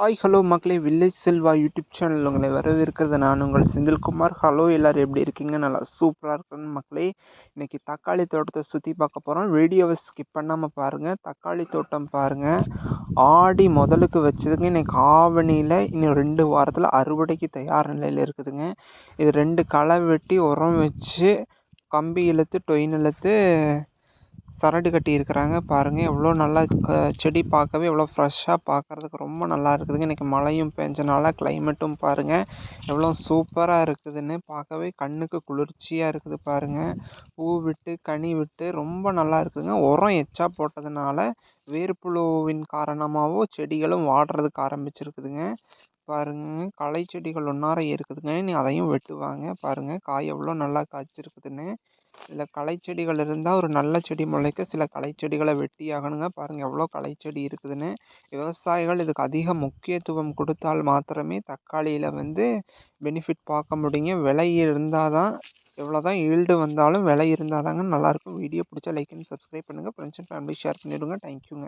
Hi hello மக்களே. Village Selva YouTube channel உங்களை வரவேற்கிறது நான் உங்கள் செந்தில்குமார். ஹலோ எல்லோரும் எப்படி இருக்கீங்க? நல்லா சூப்பராக இருக்குன்னு மக்களே. இன்றைக்கி தக்காளி தோட்டத்தை சுற்றி பார்க்க போகிறோம் வீடியோவை ஸ்கிப் பண்ணாமல் பாருங்கள் தக்காளி தோட்டம் பாருங்கள் ஆடி முதலுக்கு வச்சதுங்க. இன்றைக்கி ஆவணியில் இன்னும் ரெண்டு வாரத்தில் அறுவடைக்கு தயார் நிலையில் இருக்குதுங்க. இது ரெண்டு களை வெட்டி உரம் வச்சு கம்பி இழுத்து டொயின் இழுத்து சரடு கட்டியிருக்கிறாங்க பாருங்கள் எவ்வளோ நல்லா செடி பார்க்கவே எவ்வளோ ஃப்ரெஷ்ஷாக பார்க்குறதுக்கு ரொம்ப நல்லா இருக்குதுங்க. இன்றைக்கி மழையும் பெஞ்சனால கிளைமேட்டும் பாருங்கள் எவ்வளோ சூப்பராக இருக்குதுன்னு பார்க்கவே கண்ணுக்கு குளிர்ச்சியாக இருக்குது பாருங்கள் பூ விட்டு கனி விட்டு ரொம்ப நல்லா இருக்குதுங்க. உரம் எச்சா போட்டதுனால வேர்ப்புழுவின் காரணமாகவும் செடிகளும் வாடுறதுக்கு ஆரம்பிச்சிருக்குதுங்க. பாருங்கள் களை செடிகள் ஒன்றார இருக்குதுங்க இனி அதையும் வெட்டுவாங்க. பாருங்கள் காய் எவ்வளோ நல்லா காய்ச்சிருக்குதுன்னு. இதில் களைச்செடிகள் இருந்தால் ஒரு நல்ல செடி முளைக்க சில களைச்செடிகளை வெட்டி ஆகணுங்க. பாருங்கள் எவ்வளோ களைச்செடி இருக்குதுன்னு. விவசாயிகள் இதுக்கு அதிக முக்கியத்துவம் கொடுத்தால் மாத்திரமே தக்காளியில் வந்து பெனிஃபிட் பார்க்க முடியுங்க. விலை இருந்தால் தான் எவ்வளோ தான் ஈல்டு வந்தாலும் விலை இருந்தால் தாங்க நல்லாயிருக்கும். வீடியோ பிடிச்சா லைக் அண்ட் சப்ஸ்கிரைப் பண்ணுங்கள் ஃப்ரெண்ட்ஸ் அண்ட் ஃபேமிலி ஷேர் பண்ணிவிடுங்க தேங்க்யூங்க